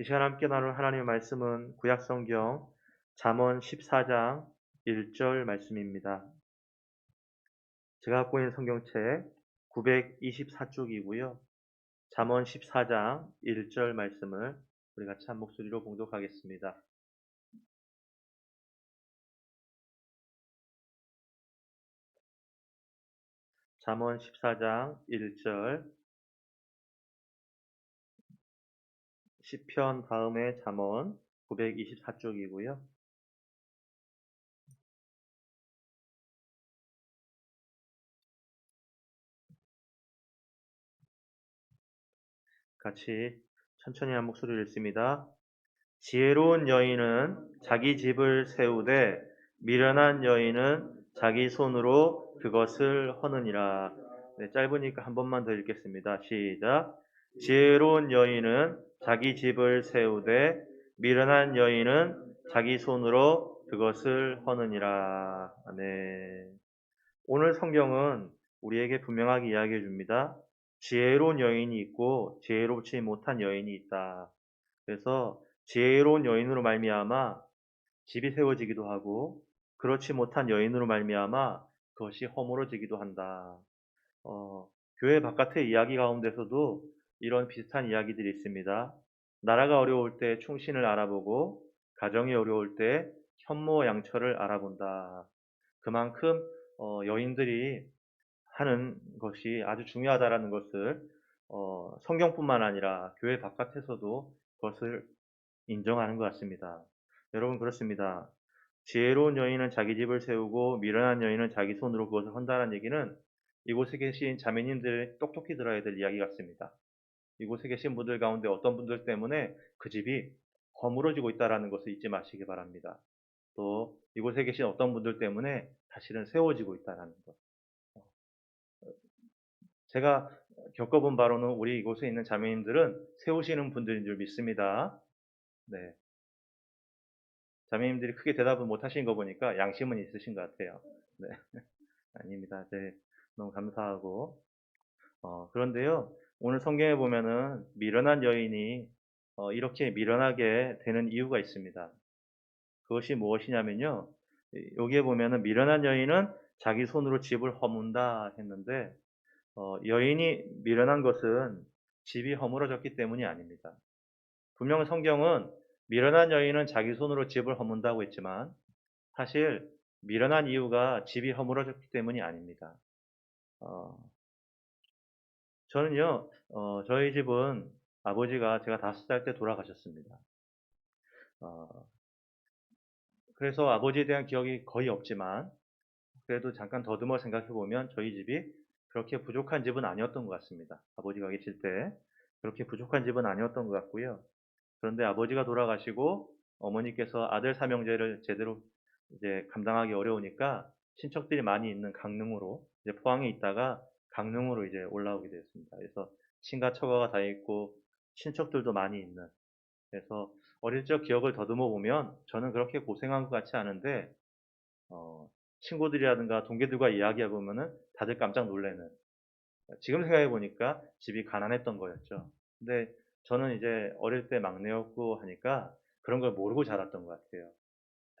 이 시간 함께 나눌 하나님의 말씀은 구약성경 잠언 14장 1절 말씀입니다. 제가 갖고 있는 성경책 924쪽이고요. 잠언 14장 1절 말씀을 우리 같이 한 목소리로 봉독하겠습니다. 잠언 14장 1절 시편 다음에 잠언 924쪽이고요. 같이 천천히 한 목소리를 읽습니다. 지혜로운 여인은 자기 집을 세우되 미련한 여인은 자기 손으로 그것을 허느니라. 네, 짧으니까 한 번만 더 읽겠습니다. 시작. 지혜로운 여인은 자기 집을 세우되 미련한 여인은 자기 손으로 그것을 허느니라. 네. 오늘 성경은 우리에게 분명하게 이야기해 줍니다. 지혜로운 여인이 있고 지혜롭지 못한 여인이 있다. 그래서 지혜로운 여인으로 말미암아 집이 세워지기도 하고 그렇지 못한 여인으로 말미암아 그것이 허물어지기도 한다. 어, 교회 바깥의 이야기 가운데서도 이런 비슷한 이야기들이 있습니다. 나라가 어려울 때 충신을 알아보고 가정이 어려울 때 현모 양처를 알아본다. 그만큼 어, 여인들이 하는 것이 아주 중요하다라는 것을 어, 성경뿐만 아니라 교회 바깥에서도 그것을 인정하는 것 같습니다. 여러분 그렇습니다. 지혜로운 여인은 자기 집을 세우고 미련한 여인은 자기 손으로 그것을 헌다는 얘기는 이곳에 계신 자매님들 똑똑히 들어야 될 이야기 같습니다. 이곳에 계신 분들 가운데 어떤 분들 때문에 그 집이 허물어지고 있다는 것을 잊지 마시기 바랍니다. 또 이곳에 계신 어떤 분들 때문에 다시는 세워지고 있다는 것. 제가 겪어본 바로는 우리 이곳에 있는 자매님들은 세우시는 분들인 줄 믿습니다. 네. 자매님들이 크게 대답을 못 하신 거 보니까 양심은 있으신 것 같아요. 네. 아닙니다. 네. 너무 감사하고. 어, 그런데요, 오늘 성경에 보면은 미련한 여인이 어, 이렇게 미련하게 되는 이유가 있습니다. 그것이 무엇이냐면요. 여기에 보면은 미련한 여인은 자기 손으로 집을 허문다 했는데 어, 여인이 미련한 것은 집이 허물어졌기 때문이 아닙니다. 분명 성경은 미련한 여인은 자기 손으로 집을 허문다고 했지만 사실 미련한 이유가 집이 허물어졌기 때문이 아닙니다. 어, 저는요, 어, 저희 집은 아버지가 제가 다섯 살 때 돌아가셨습니다. 어, 그래서 아버지에 대한 기억이 거의 없지만 그래도 잠깐 더듬어 생각해 보면 저희 집이 그렇게 부족한 집은 아니었던 것 같습니다. 아버지가 계실 때 그렇게 부족한 집은 아니었던 것 같고요. 그런데 아버지가 돌아가시고 어머니께서 아들 삼형제를 제대로 이제 감당하기 어려우니까 친척들이 많이 있는 강릉으로 이제 포항에 있다가 강릉으로 이제 올라오게 되었습니다. 그래서 친가 처가가 다 있고 친척들도 많이 있는 그래서 어릴 적 기억을 더듬어 보면 저는 그렇게 고생한 것 같지 않은데 어, 친구들이라든가 동기들과 이야기해 보면은 다들 깜짝 놀래는 지금 생각해 보니까 집이 가난했던 거였죠. 근데 저는 이제 어릴 때 막내였고 하니까 그런 걸 모르고 자랐던 것 같아요.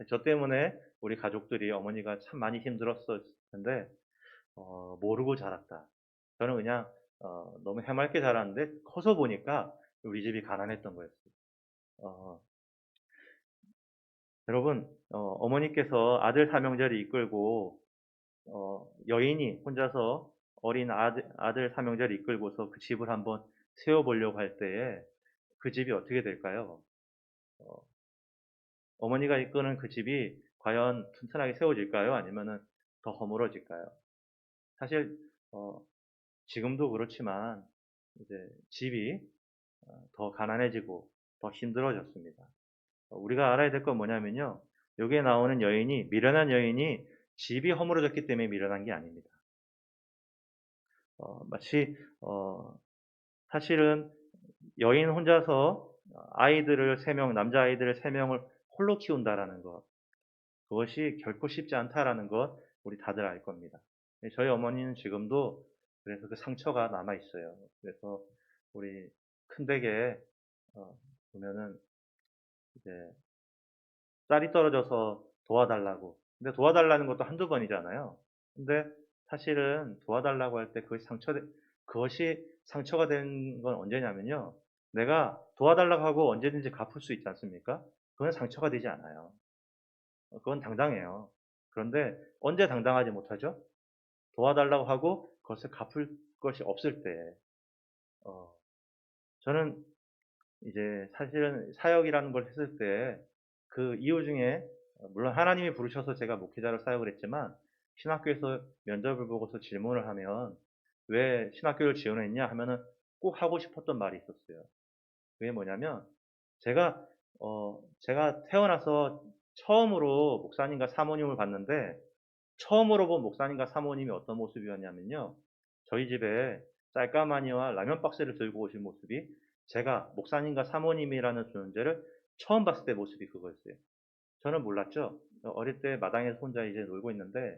저 때문에 우리 가족들이 어머니가 참 많이 힘들었을 텐데 어, 모르고 자랐다. 저는 그냥 어, 너무 해맑게 자랐는데 커서 보니까 우리 집이 가난했던 거였어요. 어, 여러분 어, 머니께서 아들 삼형제를 이끌고 어, 여인이 혼자서 어린 아들, 아들 삼형제를 이끌고서 그 집을 한번 세워보려고 할 때에 그 집이 어떻게 될까요? 어, 머니가 이끄는 그 집이 과연 튼튼하게 세워질까요? 아니면 더 허물어질까요? 사실 어, 지금도 그렇지만 이제 집이 어, 더 가난해지고 더 힘들어졌습니다. 어, 우리가 알아야 될 건 뭐냐면요. 여기에 나오는 여인이 미련한 여인이 집이 허물어졌기 때문에 미련한 게 아닙니다. 어, 마치 어, 사실은 여인 혼자서 아이들을 세 명, 남자 아이들을 세 명을 홀로 키운다라는 것, 그것이 결코 쉽지 않다라는 것 우리 다들 알 겁니다. 저희 어머니는 지금도 그래서 그 상처가 남아 있어요. 그래서 우리 큰댁에 어, 보면은 이제 쌀이 떨어져서 도와달라고. 근데 도와달라는 것도 한두 번이잖아요. 근데 사실은 도와달라고 할 때 그것이 상처, 그것이 상처가 된 건 언제냐면요. 내가 도와달라고 하고 언제든지 갚을 수 있지 않습니까? 그건 상처가 되지 않아요. 어, 그건 당당해요. 그런데 언제 당당하지 못하죠? 도와달라고 하고 그것을 갚을 것이 없을 때, 어, 저는 이제 사실은 사역이라는 걸 했을 때 그 이유 중에 물론 하나님이 부르셔서 제가 목회자로 사역을 했지만 신학교에서 면접을 보고서 질문을 하면 왜 신학교를 지원했냐 하면은 꼭 하고 싶었던 말이 있었어요. 그게 뭐냐면 제가 어 제가 태어나서 처음으로 목사님과 사모님을 봤는데 처음으로 본 목사님과 사모님이 어떤 모습이었냐면요. 저희 집에 쌀가마니와 라면 박스를 들고 오신 모습이 제가 목사님과 사모님이라는 존재를 처음 봤을 때 모습이 그거였어요. 저는 몰랐죠. 어릴 때 마당에서 혼자 이제 놀고 있는데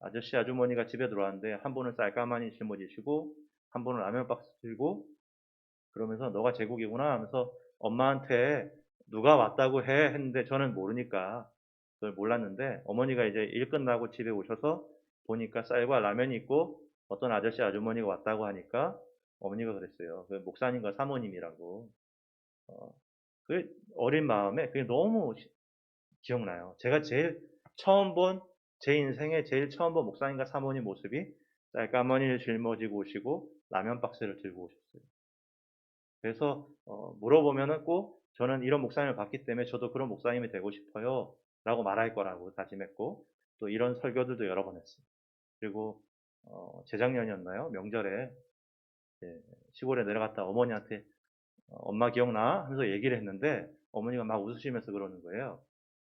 아저씨 아주머니가 집에 들어왔는데 한 분은 쌀가마니 짊어지시고 한 분은 라면 박스 들고 그러면서 너가 제국이구나 하면서 엄마한테 누가 왔다고 해 했는데 저는 모르니까 그걸 몰랐는데 어머니가 이제 일 끝나고 집에 오셔서 보니까 쌀과 라면이 있고 어떤 아저씨 아주머니가 왔다고 하니까 어머니가 그랬어요. 그 목사님과 사모님이라고. 어, 그 어린 마음에 그게 너무 시- 기억나요. 제가 제일 처음 본 제 인생에 제일 처음 본 목사님과 사모님 모습이 쌀가마니를 짊어지고 오시고 라면 박스를 들고 오셨어요. 그래서 어, 물어보면은 꼭 저는 이런 목사님을 봤기 때문에 저도 그런 목사님이 되고 싶어요. 라고 말할 거라고 다짐했고 또 이런 설교들도 여러 번 했어요. 그리고 어, 재작년이었나요? 명절에 시골에 내려갔다 어머니한테 어, 엄마 기억나? 하면서 얘기를 했는데 어머니가 막 웃으시면서 그러는 거예요.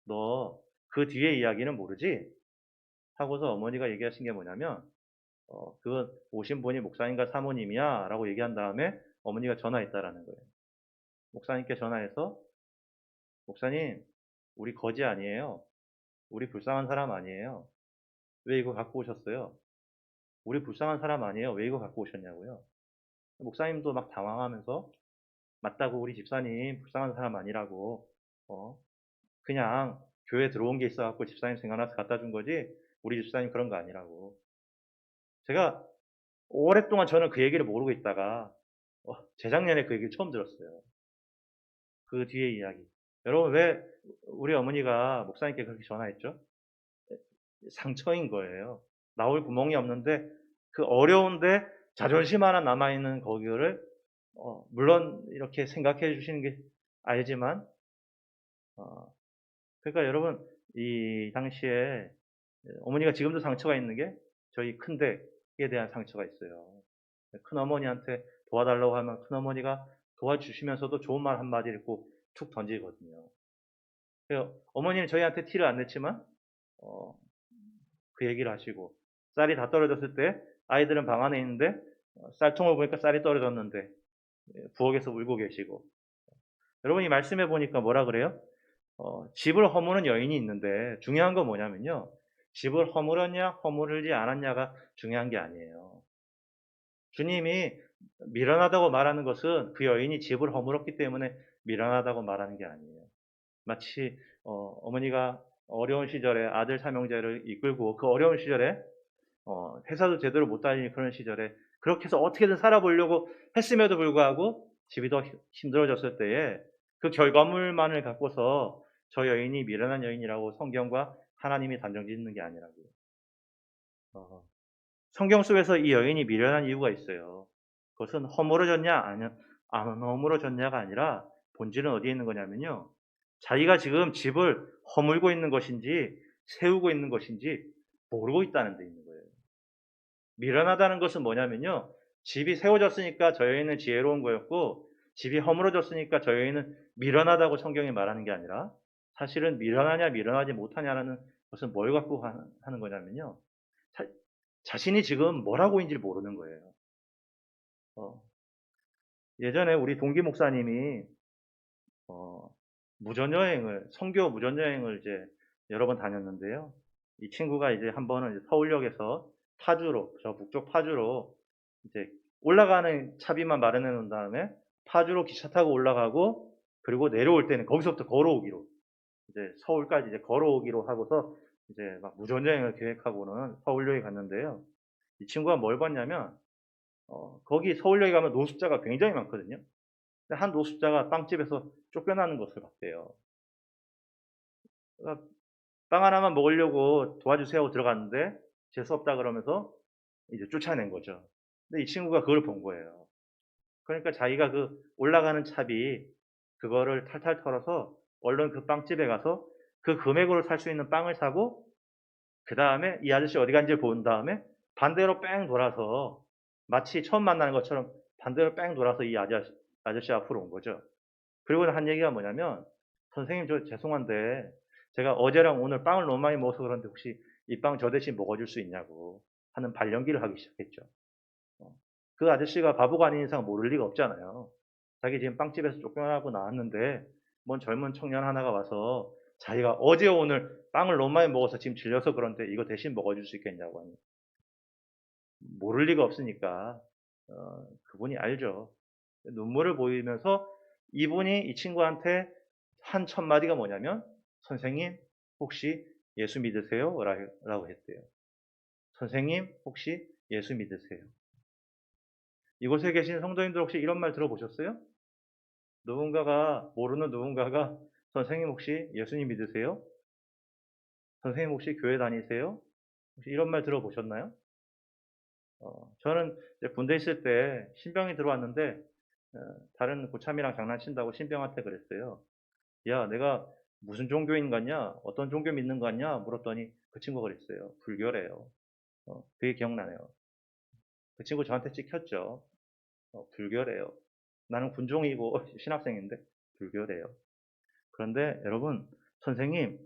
너 그 뒤에 이야기는 모르지? 하고서 어머니가 얘기하신 게 뭐냐면 어, 그 오신 분이 목사님과 사모님이야 라고 얘기한 다음에 어머니가 전화했다라는 거예요. 목사님께 전화해서 목사님 우리 거지 아니에요. 우리 불쌍한 사람 아니에요. 왜 이거 갖고 오셨어요? 우리 불쌍한 사람 아니에요. 왜 이거 갖고 오셨냐고요. 목사님도 막 당황하면서 맞다고 우리 집사님 불쌍한 사람 아니라고 어 그냥 교회 들어온 게 있어갖고 집사님 생각나서 갖다 준 거지 우리 집사님 그런 거 아니라고 제가 오랫동안 저는 그 얘기를 모르고 있다가 어, 재작년에 그 얘기를 처음 들었어요 그 뒤에 이야기 여러분 왜 우리 어머니가 목사님께 그렇게 전화했죠? 상처인 거예요 나올 구멍이 없는데 그 어려운데 자존심 하나 남아있는 거기를 어, 물론 이렇게 생각해 주시는 게 알지만 어, 그러니까 여러분 이 당시에 어머니가 지금도 상처가 있는 게 저희 큰댁에 대한 상처가 있어요. 큰 어머니한테 도와달라고 하면 큰 어머니가 도와주시면서도 좋은 말 한마디를 꼭툭 던지거든요. 그래서 어머니는 저희한테 티를 안 냈지만 어, 그 얘기를 하시고 쌀이 다 떨어졌을 때 아이들은 방 안에 있는데 어, 쌀통을 보니까 쌀이 떨어졌는데 예, 부엌에서 울고 계시고 여러분이 말씀해 보니까 뭐라 그래요? 어, 집을 허무는 여인이 있는데 중요한 건 뭐냐면요. 집을 허물었냐 허무르지 않았냐가 중요한 게 아니에요. 주님이 미련하다고 말하는 것은 그 여인이 집을 허물었기 때문에 미련하다고 말하는 게 아니에요. 마치 어, 머니가 어려운 시절에 아들 삼형제를 이끌고 그 어려운 시절에 어, 회사도 제대로 못 다니는 그런 시절에 그렇게 해서 어떻게든 살아보려고 했음에도 불구하고 집이 더 힘- 힘들어졌을 때에 그 결과물만을 갖고서 저 여인이 미련한 여인이라고 성경과 하나님이 단정 짓는 게 아니라고요. 어, 성경 속에서 이 여인이 미련한 이유가 있어요. 그것은 허물어졌냐 아니 안 허물어졌냐가 아니라 본질은 어디에 있는 거냐면요. 자기가 지금 집을 허물고 있는 것인지 세우고 있는 것인지 모르고 있다는 데 있는 거예요. 미련하다는 것은 뭐냐면요. 집이 세워졌으니까 저 여인은 지혜로운 거였고 집이 허물어졌으니까 저 여인은 미련하다고 성경이 말하는 게 아니라 사실은 미련하냐 미련하지 못하냐라는 것은 뭘 갖고 하는, 거냐면요. 자, 자신이 지금 뭘 하고 있는지 모르는 거예요. 어, 예전에 우리 동기 목사님이 어, 무전여행을 선교 무전여행을 이제 여러 번 다녔는데요. 이 친구가 이제 한 번은 이제 서울역에서 파주로 저 북쪽 파주로 이제 올라가는 차비만 마련해 놓은 다음에 파주로 기차 타고 올라가고 그리고 내려올 때는 거기서부터 걸어오기로 이제 서울까지 이제 걸어오기로 하고서 이제 막 무전여행을 계획하고는 서울역에 갔는데요. 이 친구가 뭘 봤냐면 어, 거기 서울역에 가면 노숙자가 굉장히 많거든요. 한 노숙자가 빵집에서 쫓겨나는 것을 봤대요. 빵 하나만 먹으려고 도와주세요 하고 들어갔는데 재수 없다 그러면서 이제 쫓아낸 거죠. 근데 이 친구가 그걸 본 거예요. 그러니까 자기가 그 올라가는 차비 그거를 탈탈 털어서 얼른 그 빵집에 가서 그 금액으로 살 수 있는 빵을 사고 그 다음에 이 아저씨 어디 간지를 본 다음에 반대로 뺑 돌아서 마치 처음 만나는 것처럼 반대로 뺑 돌아서 이 아저씨, 아저씨 앞으로 온 거죠. 그리고 한 얘기가 뭐냐면 선생님 저 죄송한데 제가 어제랑 오늘 빵을 너무 많이 먹어서 그런데 혹시 이 빵 저 대신 먹어줄 수 있냐고 하는 발연기를 하기 시작했죠. 어, 그 아저씨가 바보가 아닌 이상 모를 리가 없잖아요. 자기 지금 빵집에서 쫓겨나고 나왔는데 뭔 젊은 청년 하나가 와서 자기가 어제 오늘 빵을 너무 많이 먹어서 지금 질려서 그런데 이거 대신 먹어줄 수 있겠냐고 하니 모를 리가 없으니까 어, 그분이 알죠. 눈물을 보이면서 이분이 이 친구한테 한 첫 마디가 뭐냐면 선생님 혹시 예수 믿으세요? 라- 라고 했대요. 선생님 혹시 예수 믿으세요? 이곳에 계신 성도님들 혹시 이런 말 들어보셨어요? 누군가가 모르는 누군가가 선생님 혹시 예수님 믿으세요? 선생님 혹시 교회 다니세요? 혹시 이런 말 들어보셨나요? 어, 저는 군대 있을 때 신병이 들어왔는데 어, 다른 고참이랑 장난친다고 신병한테 그랬어요. 야, 내가 무슨 종교인 같냐? 어떤 종교 믿는 거 같냐? 물었더니 그 친구가 그랬어요. 불교래요. 어, 그게 기억나네요. 그 친구 저한테 찍혔죠. 어, 불교래요. 나는 군종이고 신학생인데 불교래요. 그런데 여러분, 선생님,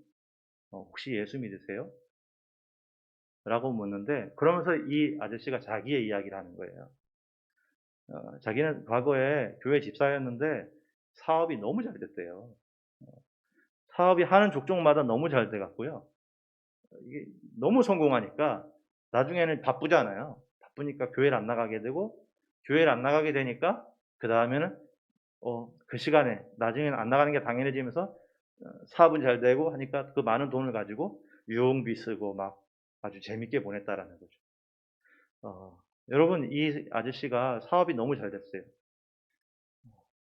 어, 혹시 예수 믿으세요? 라고 묻는데, 그러면서 이 아저씨가 자기의 이야기를 하는 거예요. 어, 자기는 과거에 교회 집사였는데 사업이 너무 잘 됐대요. 어, 사업이 하는 족족마다 너무 잘 돼갖고요. 이게 너무 성공하니까 나중에는 바쁘잖아요. 바쁘니까 교회를 안 나가게 되고 교회를 안 나가게 되니까 그 다음에는 어, 그 시간에 나중에는 안 나가는 게 당연해지면서 어, 사업은 잘 되고 하니까 그 많은 돈을 가지고 유흥비 쓰고 막 아주 재밌게 보냈다라는 거죠. 어, 여러분 이 아저씨가 사업이 너무 잘 됐어요.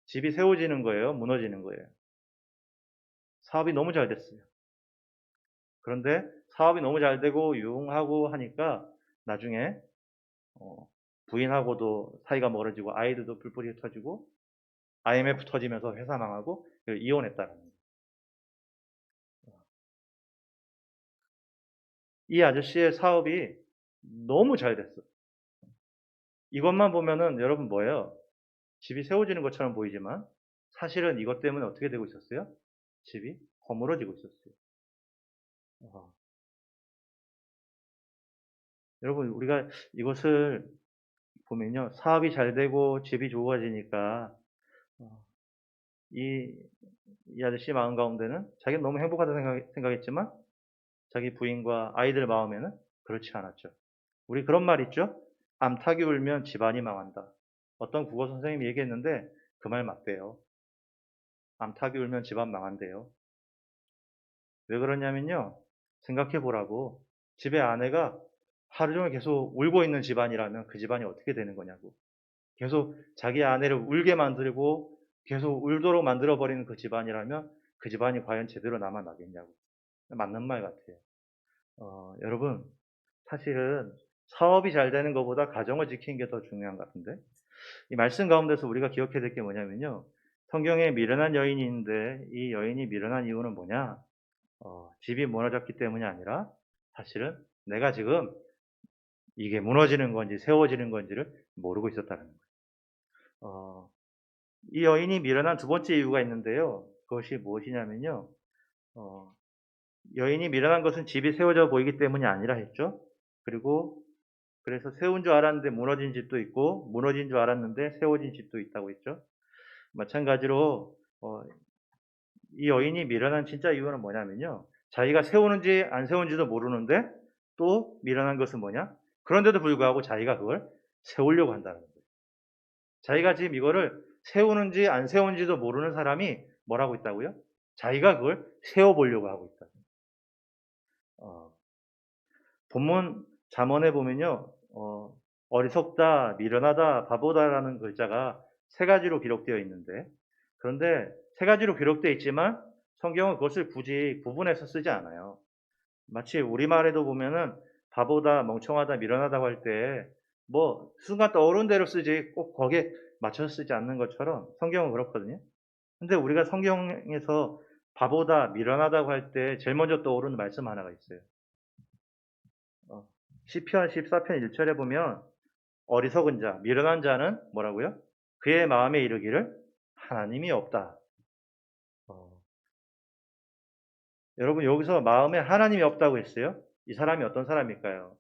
집이 세워지는 거예요, 무너지는 거예요. 사업이 너무 잘 됐어요. 그런데 사업이 너무 잘 되고 유흥하고 하니까 나중에 어, 부인하고도 사이가 멀어지고 아이들도 불불이 흩어지고 IMF 터지면서 회사 망하고 이혼했다는 거예요. 이 아저씨의 사업이 너무 잘 됐어. 이것만 보면은 여러분 뭐예요? 집이 세워지는 것처럼 보이지만 사실은 이것 때문에 어떻게 되고 있었어요? 집이 허물어지고 있었어요. 어. 여러분 우리가 이것을 보면요 사업이 잘 되고 집이 좋아지니까 어, 이, 이 아저씨 마음 가운데는 자기는 너무 행복하다 생각, 생각했지만 자기 부인과 아이들 마음에는 그렇지 않았죠. 우리 그런 말 있죠? 암탉이 울면 집안이 망한다. 어떤 국어 선생님이 얘기했는데 그 말 맞대요. 암탉이 울면 집안 망한대요. 왜 그러냐면요. 생각해 보라고. 집에 아내가 하루 종일 계속 울고 있는 집안이라면 그 집안이 어떻게 되는 거냐고. 계속 자기 아내를 울게 만들고 계속 울도록 만들어 버리는 그 집안이라면 그 집안이 과연 제대로 남아나겠냐고. 맞는 말 같아요. 어, 여러분, 사실은 사업이 잘 되는 것보다 가정을 지키는 게 더 중요한 것 같은데. 이 말씀 가운데서 우리가 기억해야 될 게 뭐냐면요. 성경에 미련한 여인이 있는데 이 여인이 미련한 이유는 뭐냐? 어, 집이 무너졌기 때문이 아니라 사실은 내가 지금 이게 무너지는 건지 세워지는 건지를 모르고 있었다는 거예요. 어, 이 여인이 미련한 두 번째 이유가 있는데요. 그것이 무엇이냐면요. 어, 여인이 미련한 것은 집이 세워져 보이기 때문이 아니라 했죠. 그리고 그래서 세운 줄 알았는데 무너진 집도 있고 무너진 줄 알았는데 세워진 집도 있다고 했죠. 마찬가지로 어, 이 여인이 미련한 진짜 이유는 뭐냐면요. 자기가 세우는지 안 세우는지도 모르는데 또 미련한 것은 뭐냐? 그런데도 불구하고 자기가 그걸 세우려고 한다는 거예요. 자기가 지금 이거를 세우는지 안 세우는지도 모르는 사람이 뭐라고 있다고요? 자기가 그걸 세워보려고 하고 있다. 어, 본문 잠언에 보면요, 어, 어리석다, 미련하다, 바보다라는 글자가 세 가지로 기록되어 있는데, 그런데 세 가지로 기록되어 있지만 성경은 그것을 굳이 구분해서 쓰지 않아요. 마치 우리말에도 보면은 바보다, 멍청하다, 미련하다고 할 때, 뭐, 순간 떠오른 대로 쓰지 꼭 거기에 맞춰서 쓰지 않는 것처럼 성경은 그렇거든요. 근데 우리가 성경에서 바보다, 미련하다고 할 때 제일 먼저 떠오르는 말씀 하나가 있어요. 어, 시편 14편 1절에 보면 어리석은 자, 미련한 자는 뭐라고요? 그의 마음에 이르기를 하나님이 없다. 어, 여러분 여기서 마음에 하나님이 없다고 했어요. 이 사람이 어떤 사람일까요?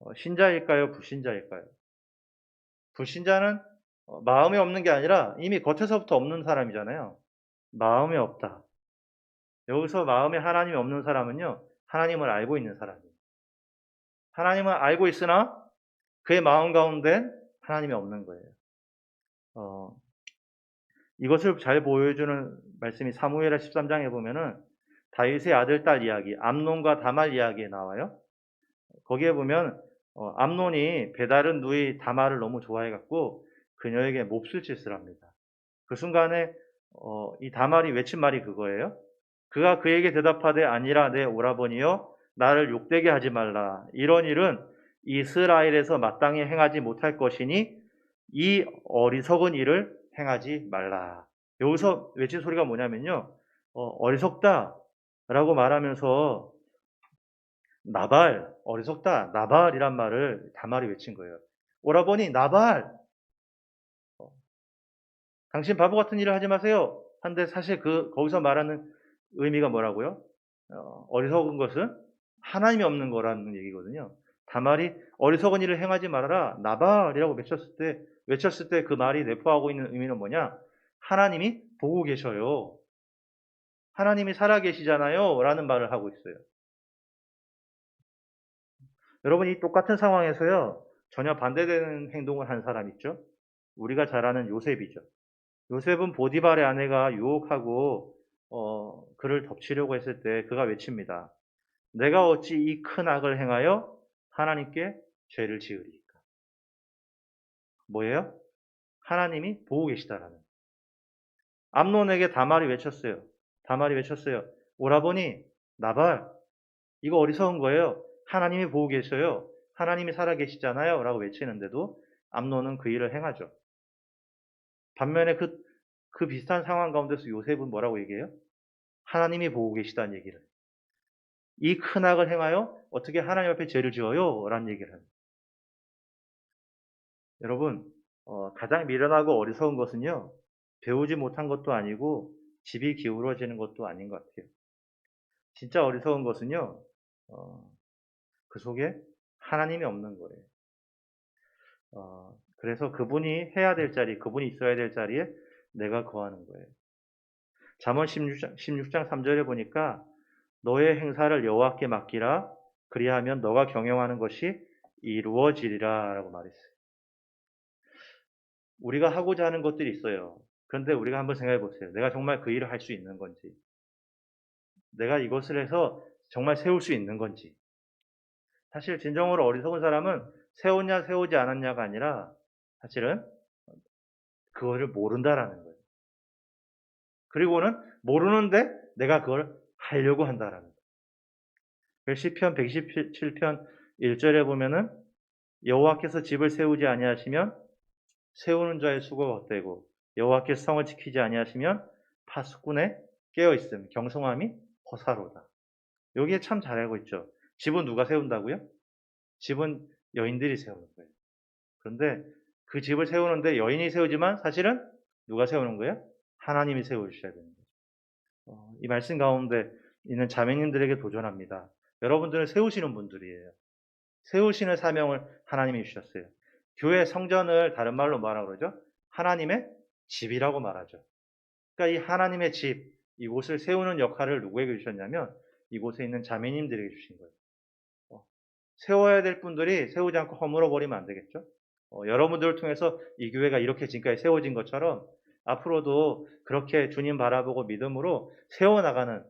어, 신자일까요? 불신자일까요? 불신자는 어, 마음에 없는 게 아니라 이미 겉에서부터 없는 사람이잖아요. 마음에 없다. 여기서 마음에 하나님이 없는 사람은요, 하나님을 알고 있는 사람이에요. 하나님을 알고 있으나 그의 마음 가운데 하나님이 없는 거예요. 어, 이것을 잘 보여주는 말씀이 사무엘하 13장에 보면은 다윗의 아들 딸 이야기, 암논과 다말 이야기에 나와요. 거기에 보면 어, 암논이 배다른 누이 다말을 너무 좋아해갖고 그녀에게 몹쓸 짓을 합니다. 그 순간에 어, 이 다말이 외친 말이 그거예요. 그가 그에게 대답하되 아니라 내 오라버니여 나를 욕되게 하지 말라. 이런 일은 이스라엘에서 마땅히 행하지 못할 것이니 이 어리석은 일을 행하지 말라. 여기서 외친 소리가 뭐냐면요. 어, 리석다 라고 말하면서 나발, 어리석다, 나발이란 말을 다말이 외친 거예요. 오라버니, 나발! 어, 당신 바보 같은 일을 하지 마세요. 한데 사실 그, 거기서 말하는 의미가 뭐라고요? 어, 어리석은 것은 하나님이 없는 거라는 얘기거든요. 다말이 어리석은 일을 행하지 말아라. 나발이라고 외쳤을 때, 외쳤을 때 그 말이 내포하고 있는 의미는 뭐냐? 하나님이 보고 계셔요. 하나님이 살아계시잖아요. 라는 말을 하고 있어요. 여러분, 이 똑같은 상황에서요, 전혀 반대되는 행동을 한 사람 있죠? 우리가 잘 아는 요셉이죠. 요셉은 보디발의 아내가 유혹하고, 어, 그를 덮치려고 했을 때 그가 외칩니다. 내가 어찌 이 큰 악을 행하여 하나님께 죄를 지으리까? 뭐예요? 하나님이 보고 계시다라는. 암론에게 다말이 외쳤어요. 다말이 외쳤어요. 오라버니, 나발, 이거 어리석은 거예요. 하나님이 보고 계셔요. 하나님이 살아계시잖아요. 라고 외치는데도 암론은 그 일을 행하죠. 반면에 그, 그 비슷한 상황 가운데서 요셉은 뭐라고 얘기해요? 하나님이 보고 계시다는 얘기를. 이 큰 악을 행하여 어떻게 하나님 앞에 죄를 지어요? 라는 얘기를 합니다. 여러분, 어, 가장 미련하고 어리석은 것은요, 배우지 못한 것도 아니고, 집이 기울어지는 것도 아닌 것 같아요. 진짜 어리석은 것은요, 어, 그 속에 하나님이 없는 거예요. 어, 그래서 그분이 해야 될 자리, 그분이 있어야 될 자리에 내가 거하는 거예요. 잠언 16장, 16장 3절에 보니까 너의 행사를 여호와께 맡기라 그리하면 너가 경영하는 것이 이루어지리라 라고 말했어요. 우리가 하고자 하는 것들이 있어요. 그런데 우리가 한번 생각해 보세요. 내가 정말 그 일을 할 수 있는 건지. 내가 이것을 해서 정말 세울 수 있는 건지. 사실 진정으로 어리석은 사람은 세웠냐 세우지 않았냐가 아니라 사실은 그거를 모른다라는 거예요. 그리고는 모르는데 내가 그걸 하려고 한다라는 거예요. 시편 117편 1절에 보면은 여호와께서 집을 세우지 아니하시면 세우는 자의 수고가 헛되고 여호와께서 성을 지키지 아니하시면 파수꾼에 깨어 있음 경성함이 허사로다. 여기에 참 잘 알고 있죠. 집은 누가 세운다고요? 집은 여인들이 세우는 거예요. 그런데 그 집을 세우는데 여인이 세우지만 사실은 누가 세우는 거예요? 하나님이 세우셔야 거죠. 어, 이 말씀 가운데 있는 자매님들에게 도전합니다. 여러분들은 세우시는 분들이에요. 세우시는 사명을 하나님이 주셨어요. 교회 성전을 다른 말로 뭐라 그러죠? 하나님의 집이라고 말하죠. 그러니까 이 하나님의 집, 이곳을 세우는 역할을 누구에게 주셨냐면 이곳에 있는 자매님들에게 주신 거예요. 어, 세워야 될 분들이 세우지 않고 허물어 버리면 안 되겠죠? 어, 여러분들을 통해서 이 교회가 이렇게 지금까지 세워진 것처럼 앞으로도 그렇게 주님 바라보고 믿음으로 세워나가는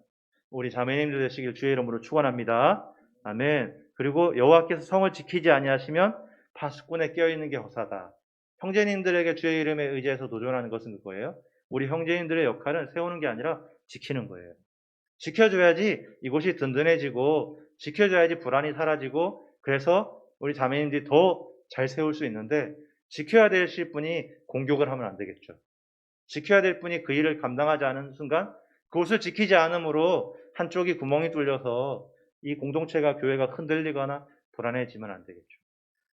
우리 자매님들 되시길 주의 이름으로 축원합니다. 아멘. 그리고 여호와께서 성을 지키지 아니하시면 파수꾼에 껴있는 게 허사다. 형제님들에게 주의 이름에 의지해서 도전하는 것은 그거예요. 우리 형제님들의 역할은 세우는 게 아니라 지키는 거예요. 지켜줘야지 이곳이 든든해지고 지켜줘야지 불안이 사라지고 그래서 우리 자매님들이 더 잘 세울 수 있는데 지켜야 되실 분이 공격을 하면 안 되겠죠. 지켜야 될 분이 그 일을 감당하지 않은 순간 그곳을 지키지 않으므로 한쪽이 구멍이 뚫려서 이 공동체가 교회가 흔들리거나 불안해지면 안 되겠죠.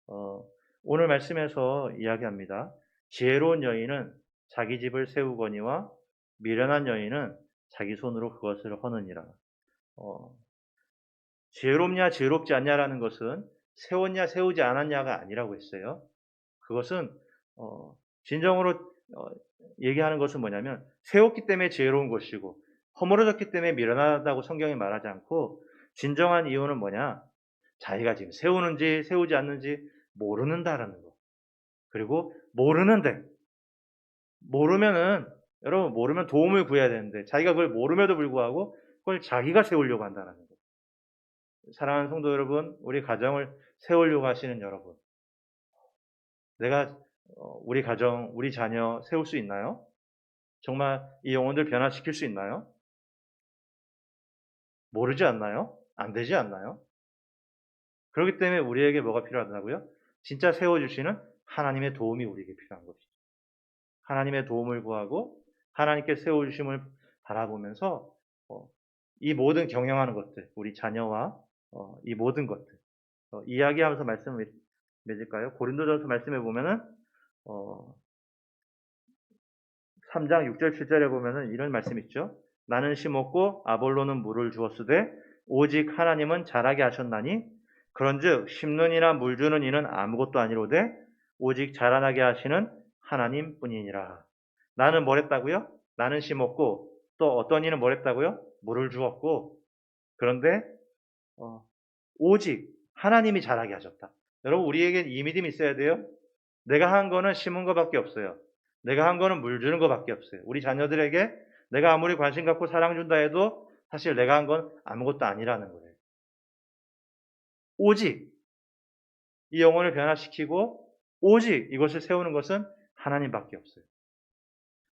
어, 오늘 말씀에서 이야기합니다. 지혜로운 여인은 자기 집을 세우거니와 미련한 여인은 자기 손으로 그것을 허느니라. 어, 지혜롭냐 지혜롭지 않냐라는 것은 세웠냐 세우지 않았냐가 아니라고 했어요. 그것은 어, 진정으로 어, 얘기하는 것은 뭐냐면 세웠기 때문에 지혜로운 것이고 허물어졌기 때문에 미련하다고 성경이 말하지 않고 진정한 이유는 뭐냐? 자기가 지금 세우는지 세우지 않는지 모르는다라는 거. 그리고 모르는데 모르면은 여러분 모르면 도움을 구해야 되는데 자기가 그걸 모름에도 불구하고 그걸 자기가 세우려고 한다는 거. 사랑하는 성도 여러분, 우리 가정을 세우려고 하시는 여러분, 내가 어, 우리 가정, 우리 자녀 세울 수 있나요? 정말 이 영혼들 변화시킬 수 있나요? 모르지 않나요? 안 되지 않나요? 그렇기 때문에 우리에게 뭐가 필요하다고요? 진짜 세워주시는 하나님의 도움이 우리에게 필요한 것이죠. 하나님의 도움을 구하고 하나님께 세워주심을 바라보면서 어, 이 모든 경영하는 것들, 우리 자녀와 어, 이 모든 것들 어, 이야기하면서 말씀을 맺을까요? 고린도전서 말씀해 보면은 어, 3장 6절 7절에 보면은 이런 말씀 있죠. 나는 심었고 아볼로는 물을 주었으되 오직 하나님은 자라게 하셨나니 그런즉 심는 이나 물 주는 이는 아무것도 아니로되 오직 자라나게 하시는 하나님뿐이니라. 나는 뭘 했다고요? 나는 심었고 또 어떤 이는 뭘 했다고요? 물을 주었고 그런데 어, 오직 하나님이 자라게 하셨다. 여러분 우리에게 이 믿음이 있어야 돼요. 내가 한 거는 심은 것밖에 없어요. 내가 한 거는 물 주는 것밖에 없어요. 우리 자녀들에게 내가 아무리 관심 갖고 사랑 준다 해도 사실 내가 한 건 아무것도 아니라는 거예요. 오직 이 영혼을 변화시키고 오직 이것을 세우는 것은 하나님밖에 없어요.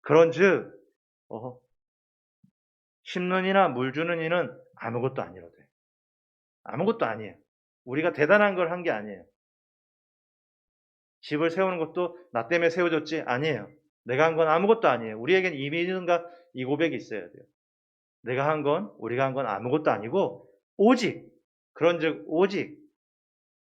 그런즉 어, 심는 이나 물 주는 이는 아무것도 아니로되 아무것도 아니에요. 우리가 대단한 걸 한 게 아니에요. 집을 세우는 것도 나 때문에 세워졌지 아니에요. 내가 한 건 아무것도 아니에요. 우리에겐 이 믿음과 이 고백이 있어야 돼요. 내가 한 건, 우리가 한 건 아무것도 아니고 오직 그런즉 오직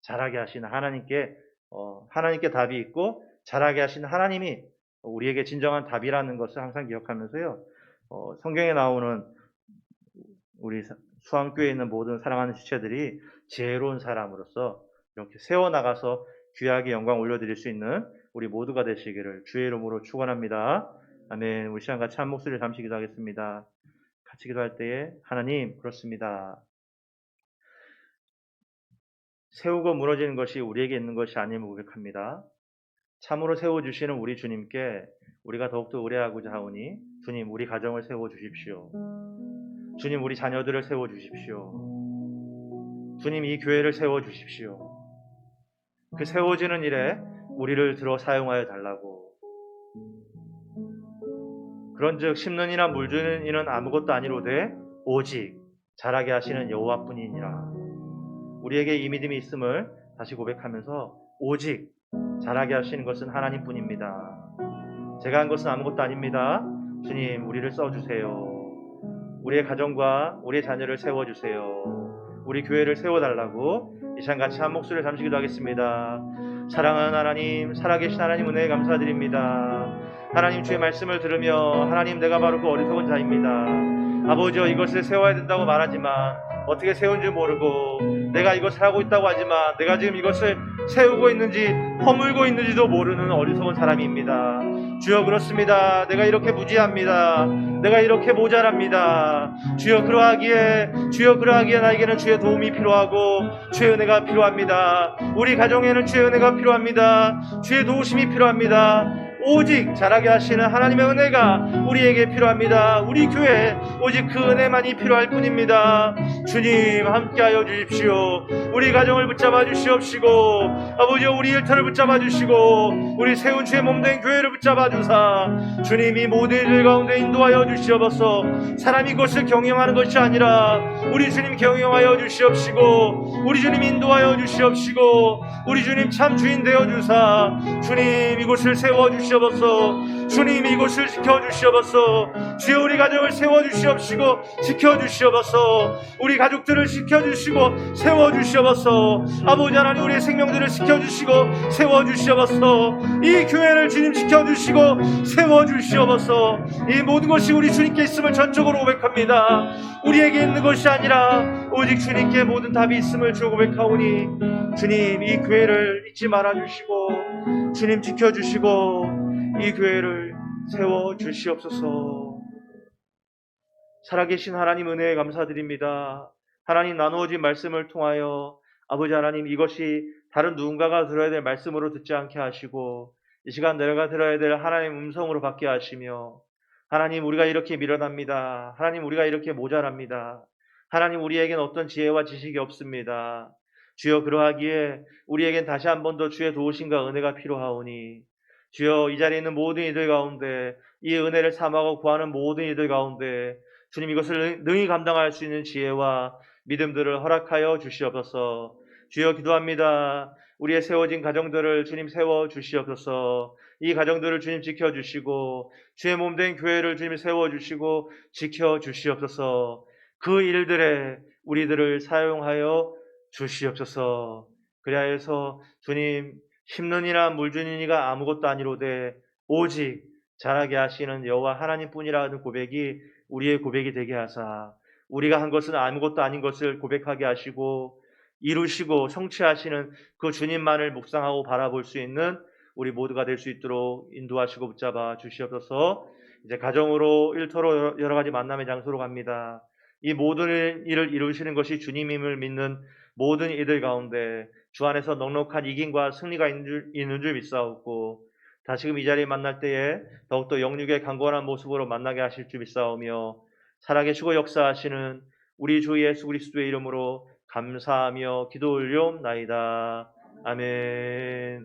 잘하게 하시는 하나님께 어, 하나님께 답이 있고 잘하게 하시는 하나님이 우리에게 진정한 답이라는 것을 항상 기억하면서요. 어, 성경에 나오는 우리 수암교회에 있는 모든 사랑하는 지체들이 지혜로운 사람으로서 이렇게 세워나가서 귀하게 영광 올려드릴 수 있는 우리 모두가 되시기를 주의 이름으로 축원합니다. 아멘. 우리 시간 같이 한 목소리를 잠시 기도하겠습니다. 같이 기도할 때에 하나님 그렇습니다. 세우고 무너지는 것이 우리에게 있는 것이 아님을 고백합니다. 참으로 세워주시는 우리 주님께 우리가 더욱더 의뢰하고자 하오니 주님 우리 가정을 세워주십시오. 주님 우리 자녀들을 세워주십시오. 주님 이 교회를 세워주십시오. 그 세워지는 일에 우리를 들어 사용하여 달라고. 그런즉 심는 이나 물 주는 이는 아무것도 아니로되 오직 자라게 하시는 여호와뿐이니라. 우리에게 이 믿음이 있음을 다시 고백하면서 오직 자라게 하시는 것은 하나님뿐입니다. 제가 한 것은 아무것도 아닙니다. 주님 우리를 써주세요. 우리의 가정과 우리의 자녀를 세워주세요. 우리 교회를 세워달라고 이 시간 같이 한 목소리를 잠시 기도하겠습니다. 사랑하는 하나님, 살아계신 하나님 은혜에 감사드립니다. 하나님 주의 말씀을 들으며 하나님 내가 바로 그 어리석은 자입니다. 아버지여 이것을 세워야 된다고 말하지만 어떻게 세운 줄 모르고 내가 이것을 하고 있다고 하지만 내가 지금 이것을 세우고 있는지 허물고 있는지도 모르는 어리석은 사람입니다. 주여 그렇습니다. 내가 이렇게 무지합니다. 내가 이렇게 모자랍니다. 주여 그러하기에 주여 그러하기에 나에게는 주의 도움이 필요하고 주의 은혜가 필요합니다. 우리 가정에는 주의 은혜가 필요합니다. 주의 도우심이 필요합니다. 오직 자라게 하시는 하나님의 은혜가 우리에게 필요합니다. 우리 교회 오직 그 은혜만이 필요할 뿐입니다. 주님 함께하여 주십시오. 우리 가정을 붙잡아 주시옵시고 아버지 우리 일터를 붙잡아 주시고 우리 세운 주의 몸된 교회를 붙잡아 주사 주님이 모든 일 가운데 인도하여 주시옵소서 사람이 그것을 경영하는 것이 아니라 우리 주님 경영하여 주시옵시고 우리 주님 인도하여 주시옵시고 우리 주님 참 주인 되어 주사 주님 이곳을 세워 주시옵소서 주님 이곳을 지켜 주시옵소서. 주여 우리 가정을 세워 주시옵시고 지켜 주시옵소서. 우리 가족들을 지켜 주시고 세워 주시옵소서. 아버지 하나님 우리의 생명들을 지켜 주시고 세워 주시옵소서. 이 교회를 주님 지켜 주시고 세워 주시옵소서. 이 모든 것이 우리 주님께 있음을 전적으로 고백합니다. 우리에게 있는 것이 아니라 오직 주님께 모든 답이 있음을 주 고백하오니 주님 이 교회를 잊지 말아 주시고 주님 지켜 주시고 이 교회를 세워 주시옵소서 살아계신 하나님 은혜에 감사드립니다 하나님 나누어진 말씀을 통하여 아버지 하나님 이것이 다른 누군가가 들어야 될 말씀으로 듣지 않게 하시고 이 시간 내가 들어야 될 하나님 음성으로 받게 하시며 하나님 우리가 이렇게 밀어납니다. 하나님 우리가 이렇게 모자랍니다. 하나님 우리에겐 어떤 지혜와 지식이 없습니다. 주여 그러하기에 우리에겐 다시 한 번 더 주의 도우심과 은혜가 필요하오니 주여 이 자리에 있는 모든 이들 가운데 이 은혜를 삼하고 구하는 모든 이들 가운데 주님 이것을 능히 감당할 수 있는 지혜와 믿음들을 허락하여 주시옵소서. 주여 기도합니다. 우리의 세워진 가정들을 주님 세워 주시옵소서. 이 가정들을 주님 지켜 주시고 주의 몸 된 교회를 주님 세워 주시고 지켜 주시옵소서. 그 일들에 우리들을 사용하여 주시옵소서. 그리하여서 주님 심는 이나 물 주는 이가 아무것도 아니로되 오직 자라게 하시는 여호와 하나님뿐이라는 고백이 우리의 고백이 되게 하사 우리가 한 것은 아무것도 아닌 것을 고백하게 하시고 이루시고 성취하시는 그 주님만을 묵상하고 바라볼 수 있는 우리 모두가 될 수 있도록 인도하시고 붙잡아 주시옵소서. 이제 가정으로 일터로 여러 가지 만남의 장소로 갑니다. 이 모든 일을 이루시는 것이 주님임을 믿는 모든 이들 가운데 주 안에서 넉넉한 이김과 승리가 있는 줄, 있는 줄 믿사옵고 다시금 이 자리에 만날 때에 더욱더 영육의 강건한 모습으로 만나게 하실 줄 믿사오며 살아계시고 역사하시는 우리 주 예수 그리스도의 이름으로 감사하며 기도 올려옵나이다. 아멘.